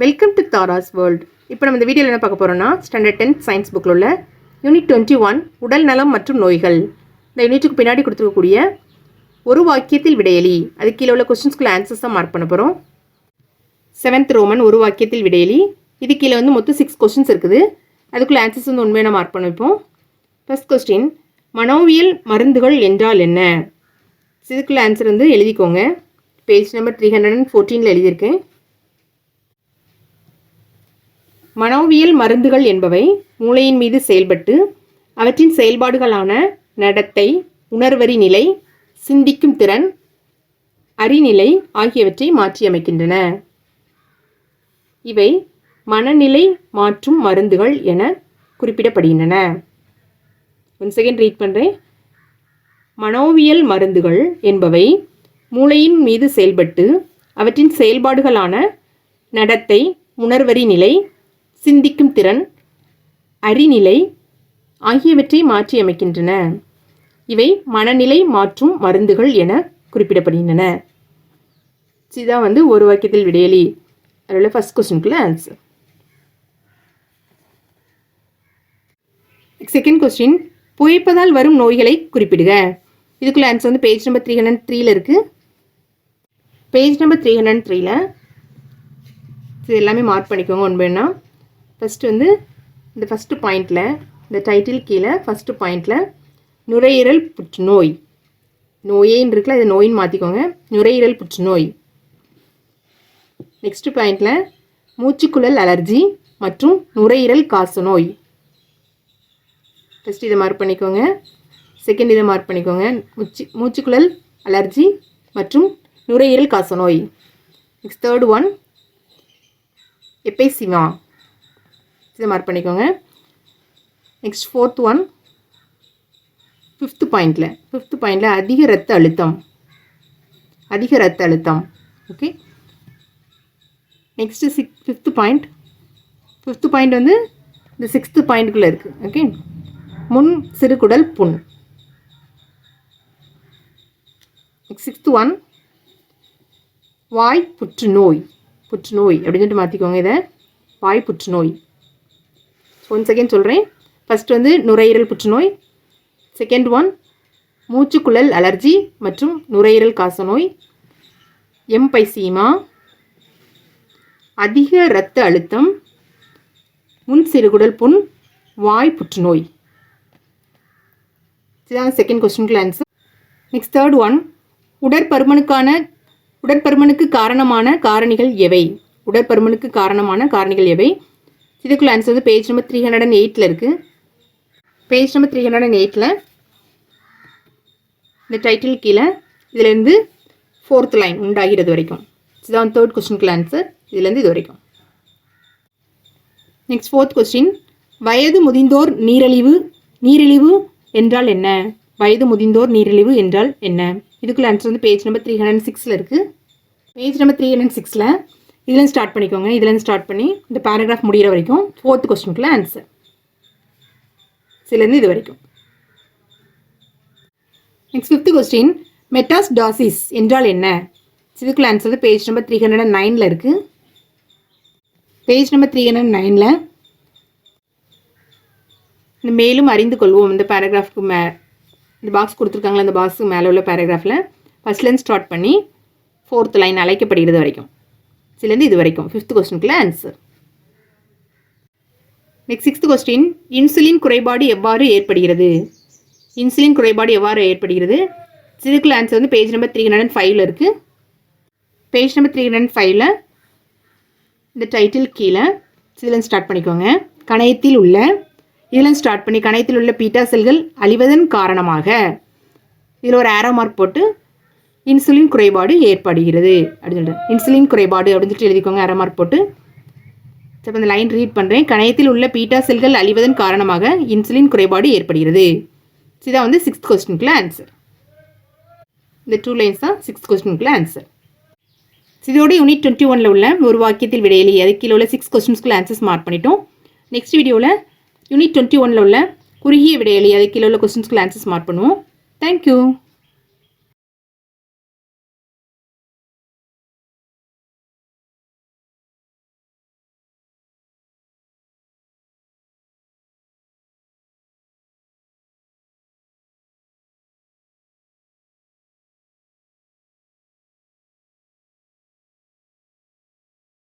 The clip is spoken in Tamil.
வெல்கம் டு தாராஸ் வேர்ல்ட் இப்போ நம்ம இந்த வீடியோவில் என்ன பார்க்க போகிறோம்னா ஸ்டாண்டர்ட் டென்த் சயின்ஸ் புக்கில் உள்ள யூனிட் டுவெண்ட்டி ஒன் உடல் நலம் மற்றும் நோய்கள். இந்த யூனிட்டுக்கு பின்னாடி கொடுத்துருக்கக்கூடிய ஒரு வாக்கியத்தில் விடையலி. அது கீழே உள்ள கொஸ்டின்ஸ்க்குள்ள ஆன்சர்ஸ் தான் மார்க் பண்ண போகிறோம் செவன்த் ரோமன் ஒரு வாக்கியத்தில் விடையலி. இது கீழே வந்து மொத்தம் சிக்ஸ் கொஸ்டின்ஸ் இருக்குது. அதுக்குள்ள ஆன்சர்ஸ் வந்து உண்மையான மார்க் பண்ண வைப்போம் ஃபஸ்ட் கொஸ்டின் மனோவியல் மருந்துகள் என்றால் என்ன? இதுக்குள்ள ஆன்சர் வந்து எழுதிக்கோங்க. Page number three hundred and ஃபோர்டீனில் எழுதியிருக்கேன். மனோவியல் மருந்துகள் என்பவை மூளையின் மீது செயல்பட்டு அவற்றின் செயல்பாடுகளான நடத்தை உணர்வறி நிலை சிந்திக்கும் திறன் அறிநிலை ஆகியவற்றை மாற்றியமைக்கின்றன. இவை மனநிலை மாற்றும் மருந்துகள் என குறிப்பிடப்படுகின்றன. ஒன் செகண்ட் ரீட் பண்ணுறேன் மனோவியல் மருந்துகள் என்பவை மூளையின் மீது செயல்பட்டு அவற்றின் செயல்பாடுகளான நடத்தை உணர்வறி நிலை சிந்திக்கும் திறன் அறிநிலை ஆகியவற்றை மாற்றியமைக்கின்றன. இவை மனநிலை மாற்றும் மருந்துகள் என குறிப்பிடப்படுகின்றன. இதுதான் வந்து ஒரு வாக்கியத்தில் விடையலி. அதில் ஃபஸ்ட் கொஸ்டினுக்குள்ள ஆன்சர் செகண்ட் கொஸ்டின் புகைப்பதால் வரும் நோய்களை குறிப்பிடுக. இதுக்குள்ள ஆன்சர் வந்து பேஜ் நம்பர் த்ரீ ஹண்ட்ரட் த்ரீல இருக்குது பேஜ் நம்பர் த்ரீ ஹண்ட்ரட் த்ரீல இது எல்லாமே மார்க் பண்ணிக்கோங்க ஒன் பைனா ஃபஸ்ட்டு வந்து இந்த ஃபஸ்ட்டு பாயிண்டில் இந்த டைட்டில் கீழே ஃபஸ்ட்டு பாயிண்டில் நுரையீரல் புற்றுநோய். நோயேன்னு இருக்குல்ல இதை நோயின்னு மாற்றிக்கோங்க நுரையீரல் புற்றுநோய். நெக்ஸ்ட்டு பாயிண்டில் மூச்சுக்குழல் அலர்ஜி மற்றும் நுரையீரல் காசநோய். ஃபஸ்ட் இதை மார்க் பண்ணிக்கோங்க. செகண்ட் இதை மார்க் பண்ணிக்கோங்க. மூச்சு மூச்சுக்குழல் அலர்ஜி மற்றும் நுரையீரல் காசநோய். நெக்ஸ்ட் தேர்ட் ஒன் எப்பேசிமா இதை மார்க் பண்ணிக்கோங்க. நெக்ஸ்ட் ஃபோர்த் ஒன் ஃபிஃப்த்து பாயிண்டில் ஃபிஃப்த்து பாயிண்டில் அதிக ரத்த அழுத்தம். அதிக ரத்த அழுத்தம். Okay next six fifth point fifth point வந்து இந்த சிக்ஸ்த்து பாயிண்ட்டுக்குள்ளே இருக்குது ஓகே முன் சிறுகுடல் புண். நெக்ஸ்ட் சிக்ஸ்த்து ஒன் வாய் புற்றுநோய். புற்றுநோய் அப்படின்னு சொல்லிட்டு மாற்றிக்கோங்க இதை. வாய் புற்றுநோய். ஒன் செகண்ட் சொல்கிறேன் ஃபஸ்ட் வந்து நுரையீரல் புற்றுநோய். செகண்ட் ஒன் மூச்சுக்குழல் அலர்ஜி மற்றும் நுரையீரல் காசநோய். எம்பைசீமா. அதிக இரத்த அழுத்தம். முன் சிறுகுடல் புண் வாய் புற்றுநோய். இதுதான் செகண்ட் கொஸ்டினுக்கு ஆன்சர் நெக்ஸ்ட் தேர்ட் ஒன் உடற்பருமனுக்கான உடற்பருமனுக்கு காரணமான காரணிகள் எவை? உடற்பருமனுக்கு காரணமான காரணிகள் எவை? இதுக்குள்ள ஆன்சர் வந்து page number three hundred and எயிட்டில் இருக்குது page number three hundred and எயிட்டில் இந்த டைட்டில் கீழே இதுலேருந்து ஃபோர்த் லைன் உண்டாகிறது வரைக்கும். இதுதான் தேர்ட் கொஸ்டினுக்குள்ள ஆன்சர் இதுலேருந்து இது வரைக்கும். நெக்ஸ்ட் ஃபோர்த் கொஸ்டின் வயது முதிந்தோர் நீரிழிவு நீரிழிவு என்றால் என்ன? வயது முதிந்தோர் நீரிழிவு என்றால் என்ன? இதுக்குள்ள ஆன்சர் வந்து பேஜ் நம்பர் த்ரீ ஹண்ட்ரட் சிக்ஸில் இருக்குது பேஜ் நம்பர் த்ரீ ஹண்ட்ரட் சிக்ஸில் இதுலேருந்து ஸ்டார்ட் பண்ணிக்கோங்க. இதுலேருந்து ஸ்டார்ட் பண்ணி இந்த பேராகிராஃப் முடிகிற வரைக்கும் ஃபோர்த் கொஸ்டினுக்குள்ள ஆன்சர் இதுலேருந்து இது வரைக்கும். நெக்ஸ்ட் ஃபிஃப்த் கொஸ்டின் மெட்டாஸ்டாசிஸ் என்றால் என்ன? இதுக்குள்ள ஆன்சர் வந்து page number three hundred and நைனில் இருக்குது பேஜ் நம்பர் த்ரீ ஹண்ட்ரட் நைனில் இந்த மேலும் அறிந்து கொள்வோம். இந்த பேராகிராஃப்க்கு மே இந்த பாக்ஸ் கொடுத்துருக்காங்களா அந்த பாக்ஸுக்கு மேலே உள்ள பேராகிராஃபில் ஃபஸ்ட்லேருந்து ஸ்டார்ட் பண்ணி ஃபோர்த் லைன் அழைக்கப்படுகிறது வரைக்கும். சிலேருந்து இது வரைக்கும். Fifth கொஸ்டினுக்குள்ள answer next sixth question insulin குறைபாடு எவ்வாறு ஏற்படுகிறது? இன்சுலின் குறைபாடு எவ்வாறு ஏற்படுகிறது? இதுக்குள்ள ஆன்சர் வந்து பேஜ் நம்பர் த்ரீ ஹண்ட்ரட் ஃபைவ்ல இருக்குது பேஜ் நம்பர் த்ரீ ஹண்ட்ரட் ஃபைவ்ல இந்த டைட்டில் கீழே இதில் ஸ்டார்ட் பண்ணிக்கோங்க. கணையத்தில் உள்ள இதில் ஸ்டார்ட் பண்ணி கணையத்தில் உள்ள பீட்டா செல்கள் அழிவதன் காரணமாக இதில் ஒரு ஆரோ மார்க் போட்டு இன்சுலின் குறைபாடு ஏற்படுகிறது. அப்படின்னு சொல்லிட்டு இன்சுலின் குறைபாடு அப்படின்னு சொல்லிட்டு எழுதிக்கோங்க. ஆரோ மார்க் போட்டு. சரி இந்த லைன் ரீட் பண்ணுறேன் கணையத்தில் உள்ள பீட்டா செல்கள் அழிவதன் காரணமாக இன்சுலின் குறைபாடு ஏற்படுகிறது. இதான் வந்து சிக்ஸ்த் கொஸ்டினுக்குள்ள ஆன்சர் இந்த டூ லைன்ஸ் தான் சிக்ஸ்த் கொஸ்டினுக்குள்ள ஆன்சர் இதோட யூனிட் டுவெண்ட்டி ஒனில் உள்ள ஒரு வாக்கியத்தில் விடையிலி. அது கீழே உள்ள சிக்ஸ் கொஸ்டின்ஸ்க்குள்ள ஆன்சர்ஸ் மார்க் பண்ணிட்டோம். நெக்ஸ்ட் வீடியோவில் யூனிட் டுவெண்ட்டி ஒனில் உள்ள குறுகிய விடையிலி. அது கீழே உள்ள கொஸ்டின்ஸ்க்குள்ள ஆன்சர்ஸ் மார்க் பண்ணுவோம். Thank you